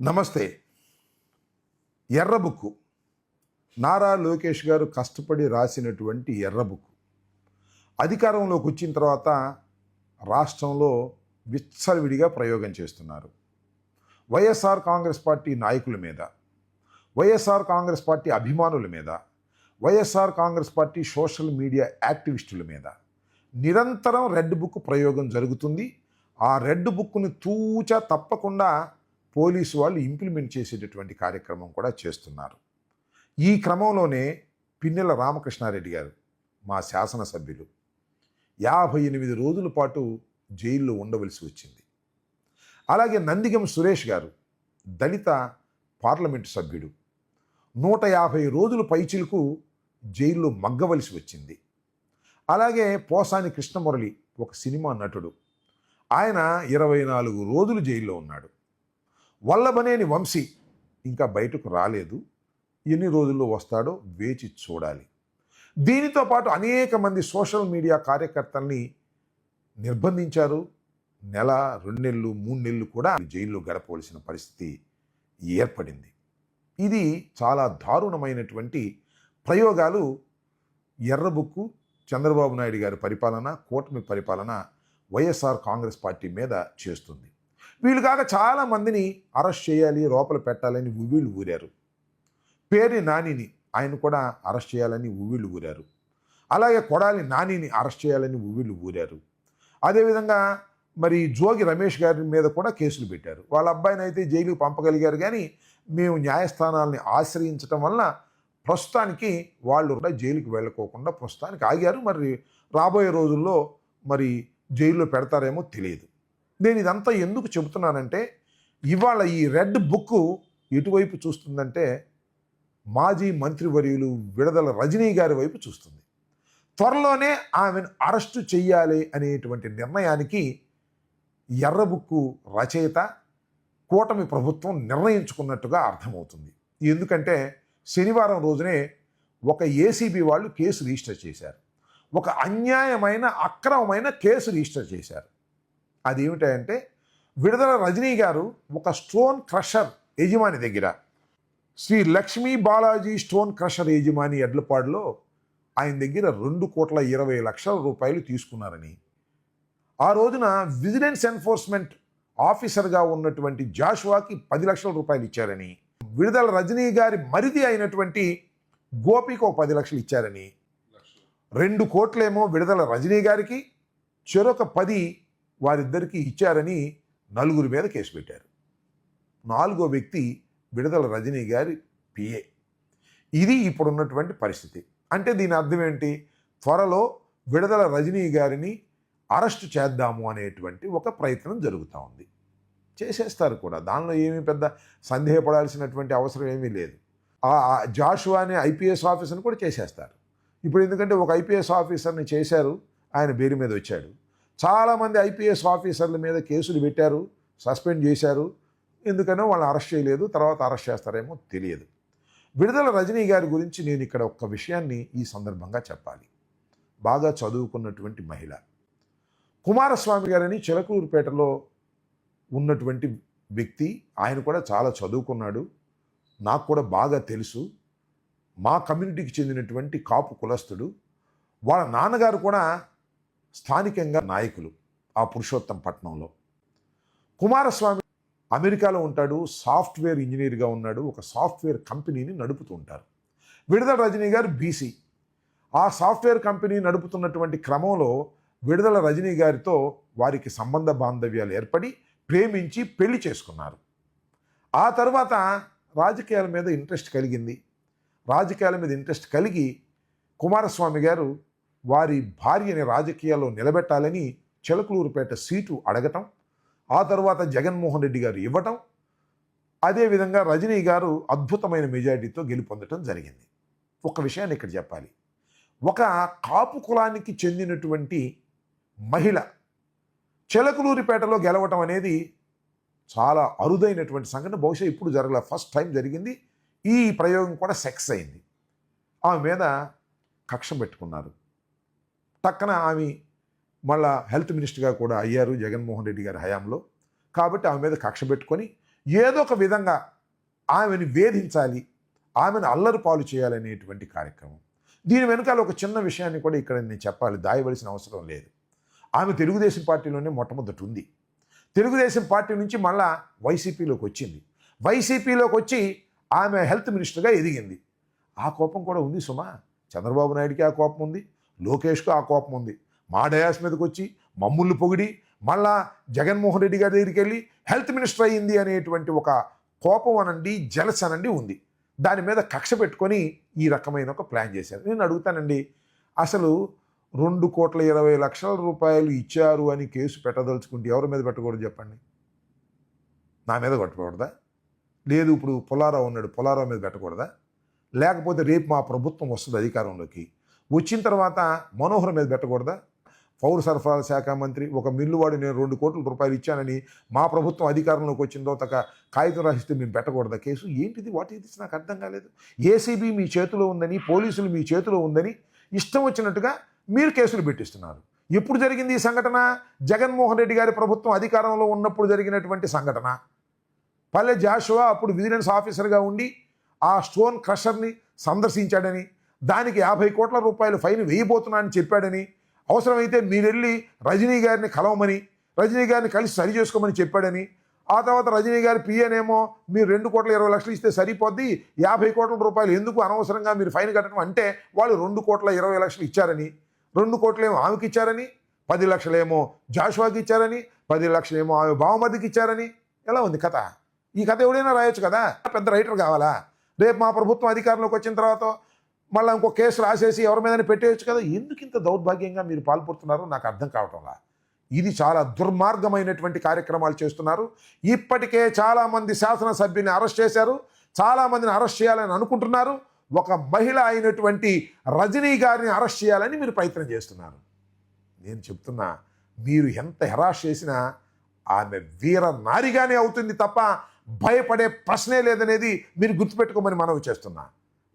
నమస్తే. ఎర్ర బుక్కు. నారా లోకేష్ గారు కష్టపడి రాసినటువంటి ఎర్ర బుక్కు. అధికారంలోకి వచ్చిన తర్వాత రాష్ట్రంలో విచ్చలవిడిగా ప్రయోగం చేస్తున్నారు. వైఎస్ఆర్ కాంగ్రెస్ పార్టీ నాయకుల మీద వైఎస్ఆర్ కాంగ్రెస్ పార్టీ అభిమానుల మీద YSR Congress party social media యాక్టివిస్టుల మీద నిరంతరం రెడ్ బుక్ ప్రయోగం జరుగుతుంది. ఆ రెడ్ బుక్ని తూచ తప్పకుండా పోలీసు వాళ్ళు ఇంప్లిమెంట్ చేసేటటువంటి కార్యక్రమం కూడా చేస్తున్నారు. ఈ క్రమంలోనే పిన్నెల రామకృష్ణారెడ్డి గారు మా శాసనసభ్యులు యాభై ఎనిమిది రోజుల పాటు జైల్లో ఉండవలసి వచ్చింది. అలాగే నందిగం సురేష్ గారు దళిత పార్లమెంటు సభ్యుడు నూట యాభై రోజుల పైచిలకు జైల్లో మగ్గవలసి వచ్చింది. అలాగే పోసాని కృష్ణమురళి ఒక సినిమా నటుడు ఆయన ఇరవై నాలుగు రోజులు జైల్లో ఉన్నాడు. వల్లభనేని వంశీ ఇంకా బయటకు రాలేదు. ఎన్ని రోజుల్లో వస్తాడో వేచి చూడాలి. దీనితో పాటు అనేక మంది సోషల్ మీడియా కార్యకర్తల్ని నిర్బంధించారు. నెల రెండు నెలలు మూడు నెలలు కూడా జైల్లో గడపవలసిన పరిస్థితి ఏర్పడింది. ఇది చాలా దారుణమైనటువంటి ప్రయోగాలు. ఎర్రబుక్కు చంద్రబాబు నాయుడు గారి పరిపాలన కూటమి పరిపాలన వైఎస్ఆర్ కాంగ్రెస్ పార్టీ మీద చేస్తుంది. వీళ్ళు కాక చాలామందిని అరెస్ట్ చేయాలి లోపల పెట్టాలని ఉవ్విళ్ళు ఊరారు. పేరు నానిని ఆయన కూడా అరెస్ట్ చేయాలని ఉవ్విళ్ళు ఊరారు. అలాగే కొడాలి నానిని అరెస్ట్ చేయాలని ఉవ్విళ్ళు ఊరారు. అదేవిధంగా మరి జోగి రమేష్ గారి మీద కూడా కేసులు పెట్టారు. వాళ్ళ అబ్బాయిని అయితే జైలుకు పంపగలిగారు కానీ మేము న్యాయస్థానాల్ని ఆశ్రయించటం వలన ప్రస్తుతానికి వాళ్ళు కూడా జైలుకి వెళ్ళకోకుండా ప్రస్తుతానికి ఆగారు. మరి రాబోయే రోజుల్లో మరి జైల్లో పెడతారేమో తెలియదు. నేను ఇదంతా ఎందుకు చెబుతున్నానంటే ఇవాళ ఈ రెడ్ బుక్ ఎటువైపు చూస్తుందంటే మాజీ మంత్రివర్యులు విడుదల రజనీ గారి వైపు చూస్తుంది. త్వరలోనే ఆమెను అరెస్టు చెయ్యాలి అనేటువంటి నిర్ణయానికి ఎర్ర బుక్కు రచయిత కూటమి ప్రభుత్వం నిర్ణయించుకున్నట్టుగా అర్థమవుతుంది. ఎందుకంటే శనివారం రోజునే ఒక ఏసీబీ వాళ్ళు కేసు రిజిస్టర్ చేశారు. ఒక అన్యాయమైన అక్రమమైన కేసు రిజిస్టర్ చేశారు. అదేమిటంటే విడుదల రజనీ గారు ఒక స్టోన్ క్రషర్ యజమాని దగ్గర. శ్రీ లక్ష్మీ బాలాజీ స్టోన్ క్రషర్ యజమాని ఎడ్లపాడులో ఆయన దగ్గర రెండు కోట్ల ఇరవై లక్షల రూపాయలు తీసుకున్నారని. ఆ రోజున విజిలెన్స్ ఎన్ఫోర్స్మెంట్ ఆఫీసర్గా ఉన్నటువంటి జాషువాకి పది లక్షల రూపాయలు ఇచ్చారని. విడుదల రజనీ గారి మరిది అయినటువంటి గోపికి పది లక్షలు ఇచ్చారని. రెండు కోట్లేమో విడుదల రజనీ గారికి చెరొక పది వారిద్దరికి ఇచ్చారని నలుగురి మీద కేసు పెట్టారు. నాలుగో వ్యక్తి విడుదల రజనీ గారి పిఏ. ఇది ఇప్పుడున్నటువంటి పరిస్థితి. అంటే దీని అర్థం ఏంటి? త్వరలో విడుదల రజనీ గారిని అరెస్ట్ చేద్దాము అనేటువంటి ఒక ప్రయత్నం జరుగుతూ ఉంది. చేసేస్తారు కూడా. దానిలో ఏమీ పెద్ద సందేహపడాల్సినటువంటి అవసరం ఏమీ లేదు. ఆ జాషువా అనే ఐపీఎస్ ఆఫీసర్ని కూడా చేసేస్తారు. ఇప్పుడు ఎందుకంటే ఒక ఐపీఎస్ ఆఫీసర్ని చేశారు. ఆయన పేరు మీద వచ్చాడు. చాలామంది ఐపీఎస్ ఆఫీసర్ల మీద కేసులు పెట్టారు సస్పెండ్ చేశారు. ఎందుకనో వాళ్ళు అరెస్ట్ చేయలేదు తర్వాత అరెస్ట్ చేస్తారేమో తెలియదు. విడుదల రజనీ గారి గురించి నేను ఇక్కడ ఒక్క విషయాన్ని ఈ సందర్భంగా చెప్పాలి. బాగా చదువుకున్నటువంటి మహిళ. కుమారస్వామి గారని చిలకూరుపేటలో ఉన్నటువంటి వ్యక్తి ఆయన కూడా చాలా చదువుకున్నాడు. నాకు కూడా బాగా తెలుసు. మా కమ్యూనిటీకి చెందినటువంటి కాపు కులస్తుడు. వాళ్ళ నాన్నగారు కూడా స్థానికంగా నాయకులు ఆ పురుషోత్తం పట్టణంలో కుమారస్వామి అమెరికాలో ఉంటాడు సాఫ్ట్వేర్ ఇంజనీర్గా ఉన్నాడు ఒక సాఫ్ట్వేర్ కంపెనీని నడుపుతూ ఉంటారు. విడుదల రజనీ గారు బీసీ. ఆ సాఫ్ట్వేర్ కంపెనీ నడుపుతున్నటువంటి క్రమంలో విడుదల రజనీ గారితో వారికి సంబంధ బాంధవ్యాలు ఏర్పడి ప్రేమించి పెళ్ళి చేసుకున్నారు. ఆ తర్వాత రాజకీయాల మీద ఇంట్రెస్ట్ కలిగింది. రాజకీయాల మీద ఇంట్రెస్ట్ కలిగి కుమారస్వామి గారు వారి భార్యని రాజకీయాల్లో నిలబెట్టాలని చిలకలూరుపేట సీటు అడగటం ఆ తర్వాత జగన్మోహన్ రెడ్డి గారు ఇవ్వటం అదేవిధంగా రజనీ గారు అద్భుతమైన మెజారిటీతో గెలుపొందటం జరిగింది. ఒక విషయాన్ని ఇక్కడ చెప్పాలి. ఒక కాపు కులానికి చెందినటువంటి మహిళ చిలకలూరిపేటలో గెలవటం అనేది చాలా అరుదైనటువంటి సంఘటన. బహుశా ఇప్పుడు జరగల ఫస్ట్ టైం జరిగింది. ఈ ప్రయోగం కూడా సెక్స్ అయింది. ఆమె మీద కక్ష పెట్టుకున్నారు. తక్కన ఆమె మళ్ళా హెల్త్ మినిస్టర్గా కూడా అయ్యారు జగన్మోహన్ రెడ్డి గారి హయాంలో. కాబట్టి ఆమె మీద కక్ష పెట్టుకొని ఏదో ఒక విధంగా ఆమెను వేధించాలి ఆమెను అల్లరి పాలు చేయాలనేటువంటి కార్యక్రమం. దీని వెనకాల ఒక చిన్న విషయాన్ని కూడా ఇక్కడ నేను చెప్పాలి దాయవలసిన అవసరం లేదు. ఆమె తెలుగుదేశం పార్టీలోనే మొట్టమొదటి ఉంది. తెలుగుదేశం పార్టీ నుంచి మళ్ళా వైసీపీలోకి వచ్చింది. వైసీపీలోకి వచ్చి ఆమె హెల్త్ మినిస్టర్గా ఎదిగింది. ఆ కోపం కూడా ఉంది సుమా. చంద్రబాబు నాయుడికి ఆ కోపం ఉంది. లోకేష్కు ఆ కోపం ఉంది. మా డయాస్ మీదకి వచ్చి మమ్ముళ్ళు పొగిడి మళ్ళా జగన్మోహన్ రెడ్డి గారి దగ్గరికి వెళ్ళి హెల్త్ మినిస్టర్ అయ్యింది అనేటువంటి ఒక కోపం అనండి జలస్ అనండి ఉంది. దాని మీద కక్ష పెట్టుకొని ఈ రకమైన ఒక ప్లాన్ చేశారు. నేను అడుగుతానండి అసలు రెండు కోట్ల ఇరవై లక్షల రూపాయలు ఇచ్చారు అని కేసు పెట్టదలుచుకుంటే ఎవరి మీద పెట్టకూడదు చెప్పండి? నా మీద పెట్టకూడదా? లేదు ఇప్పుడు పొలారావు ఉన్నాడు పొలారావు మీద పెట్టకూడదా? లేకపోతే రేపు మా ప్రభుత్వం వస్తుంది అధికారంలోకి వచ్చిన తర్వాత మనోహర్ మీద పెట్టకూడదా? పౌర సరఫరాల శాఖ మంత్రి ఒక మిల్లువాడు నేను రెండు కోట్ల రూపాయలు ఇచ్చానని మా ప్రభుత్వం అధికారంలోకి వచ్చిందో తక కాగితం రాసిస్తే మేము పెట్టకూడదా కేసు? ఏంటిది? వాట్ ఇది నాకు అర్థం కాలేదు. ఏసీబీ మీ చేతిలో ఉందని పోలీసులు మీ చేతిలో ఉందని ఇష్టం వచ్చినట్టుగా మీరు కేసులు పెట్టిస్తున్నారు. ఎప్పుడు జరిగింది ఈ సంఘటన? జగన్మోహన్ రెడ్డి గారి ప్రభుత్వం అధికారంలో ఉన్నప్పుడు జరిగినటువంటి సంఘటన. పల్లె జాషువా అప్పుడు విజిలెన్స్ ఆఫీసర్గా ఉండి ఆ స్టోన్ క్రషర్ని సందర్శించాడని దానికి యాభై కోట్ల రూపాయలు ఫైన్ వేయబోతున్నానని చెప్పాడని అవసరమైతే మీరెళ్ళి రజనీ గారిని కలవమని రజనీ గారిని కలిసి సరి చేసుకోమని చెప్పాడని ఆ తర్వాత రజనీ గారి పిఎనేమో మీరు రెండు కోట్ల ఇరవై లక్షలు ఇస్తే సరిపోద్ది యాభై కోట్ల రూపాయలు ఎందుకు అనవసరంగా మీరు ఫైన్ కట్టడం అంటే వాళ్ళు రెండు కోట్ల ఇరవై లక్షలు ఇచ్చారని రెండు కోట్లేమో ఆమెకి ఇచ్చారని పది లక్షలేమో జాషువాకి ఇచ్చారని పది లక్షలేమో ఆమె బావమతికి ఇచ్చారని ఎలా ఉంది కథ? ఈ కథ ఎవడైనా రాయొచ్చు కదా? పెద్ద రైటర్ కావాలా? రేపు మా ప్రభుత్వం అధికారంలోకి వచ్చిన తర్వాత మళ్ళీ ఇంకో కేసు రాసేసి ఎవరి మీద పెట్టేయచ్చు కదా? ఎందుకు ఇంత దౌర్భాగ్యంగా మీరు పాల్పడుతున్నారో నాకు అర్థం కావటంలా. ఇది చాలా దుర్మార్గమైనటువంటి కార్యక్రమాలు చేస్తున్నారు. ఇప్పటికే చాలామంది శాసనసభ్యుల్ని అరెస్ట్ చేశారు. చాలామందిని అరెస్ట్ చేయాలని అనుకుంటున్నారు. ఒక మహిళ అయినటువంటి రజనీ గారిని అరెస్ట్ చేయాలని మీరు ప్రయత్నం చేస్తున్నారు. నేను చెప్తున్నా మీరు ఎంత హెరాస్ చేసినా ఆమె వీర నారిగానే అవుతుంది తప్ప భయపడే ప్రశ్నే లేదనేది మీరు గుర్తుపెట్టుకోమని మనవి చేస్తున్నా.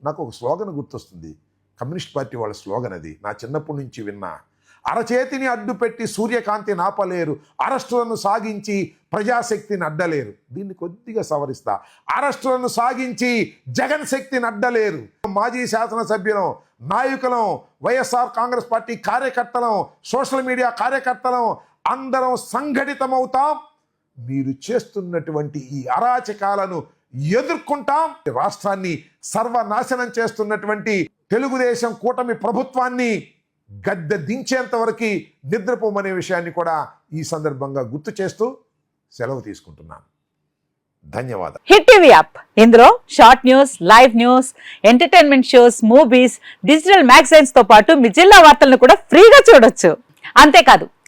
నాకు ఒక స్లోగన్ గుర్తొస్తుంది. కమ్యూనిస్ట్ పార్టీ వాళ్ళ స్లోగన్ అది. నా చిన్నప్పటి నుంచి విన్నా. అరచేతిని అడ్డుపెట్టి సూర్యకాంతిని ఆపలేరు. అరెస్టులను సాగించి ప్రజాశక్తిని అడ్డలేరు. దీన్ని కొద్దిగా సవరిస్తా. అరెస్టులను సాగించి జగన్ శక్తిని అడ్డలేరు. మాజీ శాసనసభ్యులం నాయకులం వైఎస్ఆర్ కాంగ్రెస్ పార్టీ కార్యకర్తలం సోషల్ మీడియా కార్యకర్తలం అందరం సంఘటితమవుతాం. మీరు చేస్తున్నటువంటి ఈ అరాచకాలను ఎదుర్కొంటాం. రాష్ట్రాన్ని సర్వనాశనం చేస్తున్నటువంటి తెలుగుదేశం కూటమి ప్రభుత్వాన్ని గద్దె దించేంత వరకు నిద్రపోమనే విషయాన్ని కూడా ఈ సందర్భంగా గుర్తు చేస్తూ సెలవు తీసుకుంటున్నాను. ధన్యవాదాలు. Hit TV app. ఇందులో short news live news entertainment shows movies digital మ్యాగజైన్స్తో పాటు మీ జిల్లా వార్తలను కూడా ఫ్రీగా చూడొచ్చు. అంతేకాదు